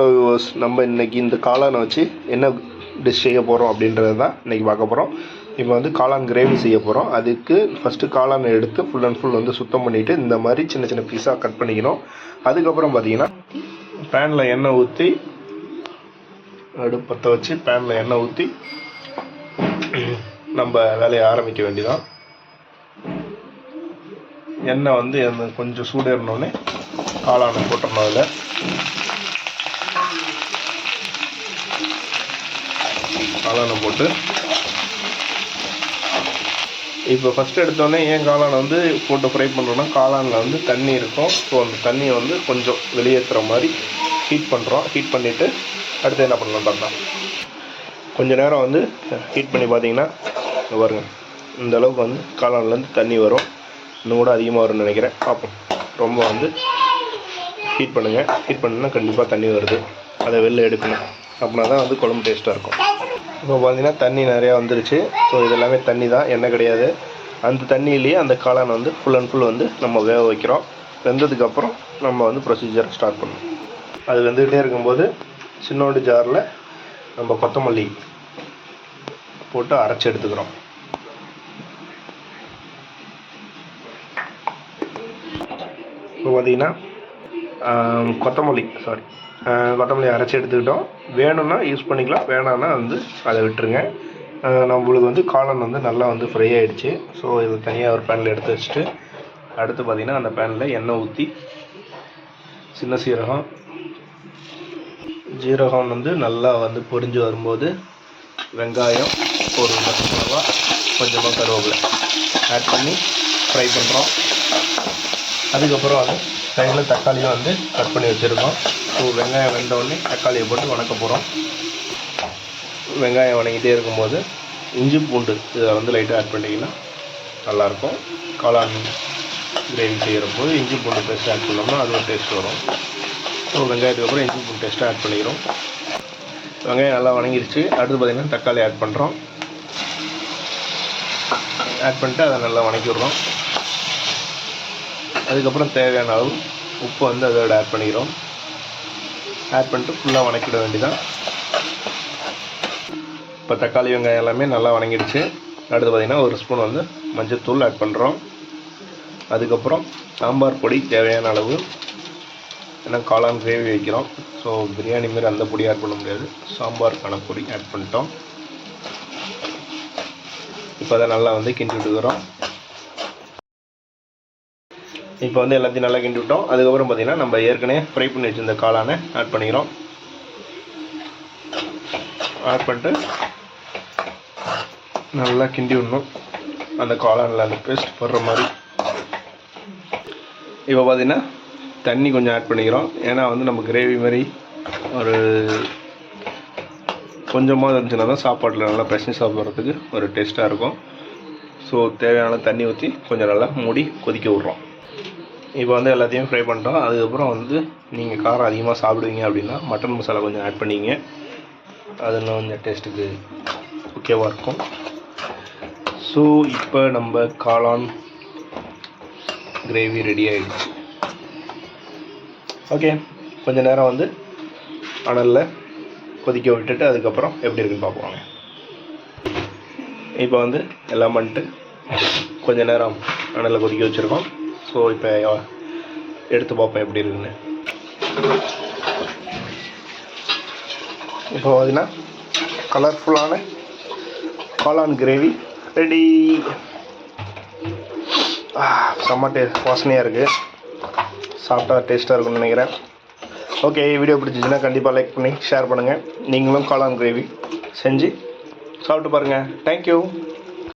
Hello viewers நம்ம இன்றைக்கி இந்த காளானை வச்சு என்ன டிஷ் செய்ய போகிறோம் அப்படின்றது தான் இன்றைக்கி பார்க்க போகிறோம் இப்போ வந்து காளான் கிரேவி செய்ய போகிறோம் அதுக்கு ஃபஸ்ட்டு காளானை எடுத்து ஃபுல் அண்ட் ஃபுல் வந்து சுத்தம் பண்ணிவிட்டு இந்த மாதிரி சின்ன சின்ன பீஸாக கட் பண்ணிக்கணும். அதுக்கப்புறம் பார்த்தீங்கன்னா பேனில் எண்ணெய் ஊற்றி அடுப்பத்தை வச்சு பேனில் எண்ணெய் ஊற்றி நம்ம வேலையை ஆரம்பிக்க வேண்டியதான் எண்ணெய் வந்து கொஞ்சம் சூடேறினோடனே காளானை போட்டோம்னா அதில். காளானை போட்டு. இப்போ ஃபஸ்ட்டு எடுத்தோடனே ஏன் காளானை வந்து போட்டு ஃப்ரை பண்ணுறோன்னா காளானில் வந்து தண்ணி இருக்கும். ஸோ அந்த தண்ணியை வந்து கொஞ்சம் வெளியேற்றுற மாதிரி ஹீட் பண்ணுறோம் ஹீட் பண்ணிவிட்டு அடுத்து என்ன பண்ணலாம் பார்த்தா கொஞ்சம் நேரம் வந்து ஹீட் பண்ணி பார்த்தீங்கன்னா வருங்க இந்த அளவுக்கு வந்து காளான்லேருந்து தண்ணி வரும். இன்னும் கூட அதிகமாக வரும்னு நினைக்கிறேன். பார்ப்போம். ரொம்ப வந்து ஹீட் பண்ணுங்கள் ஹீட் பண்ணுன்னா கண்டிப்பாக தண்ணி வருது. அதை வெளில எடுக்கணும். அப்படின்னா தான் வந்து குழம்பு டேஸ்ட்டாக இருக்கும். இப்போ பார்த்தீங்கன்னா தண்ணி நிறையா வந்துருச்சு. ஸோ இது எல்லாமே தண்ணி தான் எண்ணெய் கிடையாது. அந்த தண்ணியிலேயே அந்த காளான் வந்து ஃபுல் அண்ட் ஃபுல் வந்து நம்ம வேக வைக்கிறோம். வெந்ததுக்கப்புறம் நம்ம வந்து ப்ரொசீஜரை ஸ்டார்ட் பண்ணணும். அது வெந்துக்கிட்டே இருக்கும்போது சின்னோண்டு ஜாரில் நம்ம கொத்தமல்லி போட்டு அரைச்சி எடுத்துக்கிறோம். இப்போ பார்த்தீங்கன்னா கொத்தமல்லி சாரி கொத்தமல்லி அரைச்சி எடுத்துக்கிட்டோம். வேணும்னா யூஸ் பண்ணிக்கலாம் வேணாம்னா வந்து அதை விட்டுருங்க. நம்மளுக்கு வந்து காளான் வந்து நல்லா வந்து ஃப்ரை ஆகிடுச்சு ஸோ இது தனியாக ஒரு பேனில் எடுத்து வச்சுட்டு அடுத்து பார்த்தீங்கன்னா அந்த பேனில் எண்ணெய் ஊற்றி சின்ன சீரகம் ஜீரகம் வந்து நல்லா வந்து பொரிஞ்சு வரும்போது வெங்காயம் ஒரு பச்சை மிளகா கொஞ்சமாக கருவேப்பிலை. ஆட் பண்ணி ஃப்ரை பண்ணுறோம் அதுக்கப்புறம் அது சைடில் தக்காளியும் வந்து கட் பண்ணி வச்சுருக்கோம். ஸோ வெங்காயம் வெந்த தக்காளியை போட்டு வணக்க போகிறோம். வெங்காயம் வணங்கிட்டே இருக்கும்போது இஞ்சி பூண்டு இதை வந்து லைட்டாக ஆட் பண்ணிங்கன்னா நல்லாயிருக்கும். காளான் கிரேவி செய்கிறப்போ இஞ்சி பூண்டு பேஸ்ட் ஆட் பண்ணோம்னா அது ஒரு டேஸ்ட் வரும். ஸோ வெங்காயத்துக்கு அப்புறம் இஞ்சி பூண்டு டேஸ்ட்டை ஆட் பண்ணிக்கிறோம். வெங்காயம் நல்லா வணங்கிருச்சு. அடுத்து பார்த்திங்கன்னா தக்காளி ஆட் பண்ணுறோம் ஆட் பண்ணிட்டு அதை நல்லா வணக்கி விட்றோம் அதுக்கப்புறம் தேவையான அளவு உப்பு வந்து அதோட ஆட் பண்ணிக்கிறோம். ஆட் பண்ணிட்டு ஃபுல்லாக வணக்கிட வேண்டிதான் இப்போ தக்காளி வெங்காயம் எல்லாமே நல்லா வணங்கிடுச்சு. அடுத்து பார்த்திங்கன்னா ஒரு ஸ்பூன் வந்து மஞ்சள்தூள் ஆட் பண்ணுறோம் அதுக்கப்புறம் சாம்பார் பொடி தேவையான அளவு. ஏன்னா காளான் கிரேவி வைக்கிறோம். ஸோ பிரியாணி மாரி அந்த பொடி ஆட் பண்ண முடியாது. சாம்பாருக்கான பொடி ஆட் பண்ணிட்டோம். இப்போ அதை நல்லா வந்து கிண்டி விட்டுக்கிறோம். இப்போ வந்து எல்லாத்தையும் நல்லா கிண்டி விட்டோம். அதுக்கப்புறம் பார்த்தீங்கன்னா நம்ம ஏற்கனவே ஃப்ரை பண்ணி வச்சிருந்த காளானை ஆட் பண்ணிக்கிறோம். ஆட் பண்ணிட்டு நல்லா கிண்டி விடணும். அந்த காளானில் அந்த பேஸ்ட் படுற மாதிரி. இப்போ பார்த்தீங்கன்னா தண்ணி கொஞ்சம் ஆட் பண்ணிக்கிறோம். ஏன்னா வந்து நம்ம கிரேவி மாதிரி ஒரு கொஞ்சமாக இருந்துச்சுன்னா தான் சாப்பாட்டில் நல்லா பிரச்சனை சாப்பிட்றதுக்கு ஒரு டேஸ்ட்டாக இருக்கும். ஸோ தேவையான தண்ணி ஊற்றி கொஞ்சம் நல்லா மூடி கொதிக்க விட்றோம். இப்போ வந்து எல்லாத்தையும் ஃப்ரை பண்ணிட்டோம். அதுக்கப்புறம் வந்து நீங்கள் காரம் அதிகமாக சாப்பிடுவீங்க அப்படின்னா மட்டன் மசாலா கொஞ்சம் ஆட் பண்ணிங்க. அது இன்னும் கொஞ்சம் டேஸ்ட்டுக்கு ஓகேவாக இருக்கும். ஸோ இப்போ நம்ம காளான் கிரேவி ரெடி ஆகிடுச்சு ஓகே கொஞ்சம் நேரம் வந்து அனலில் கொதிக்க விட்டுட்டு அதுக்கப்புறம் எப்படி இருக்குன்னு பார்ப்போங்க இப்போ வந்து எல்லாம் பண்ணிட்டு கொஞ்சம் நேரம் அனலில் கொதிக்க வச்சுருக்கோம். ஸோ இப்போ எடுத்து பார்ப்போம் எப்படி இருக்குன்னு. இப்போ பார்த்தீங்கன்னா கலர்ஃபுல்லான காளான் கிரேவி ரெடி செம்ம டே வாசனையாக இருக்குது சாப்பிட்டா டேஸ்ட்டாக இருக்கும்னு நினைக்கிறேன். ஓகே வீடியோ பிடிச்சிச்சின்னா கண்டிப்பாக லைக் பண்ணி ஷேர் பண்ணுங்கள் நீங்களும் காளான் கிரேவி செஞ்சு சாப்பிட்டு பாருங்கள் தேங்க்யூ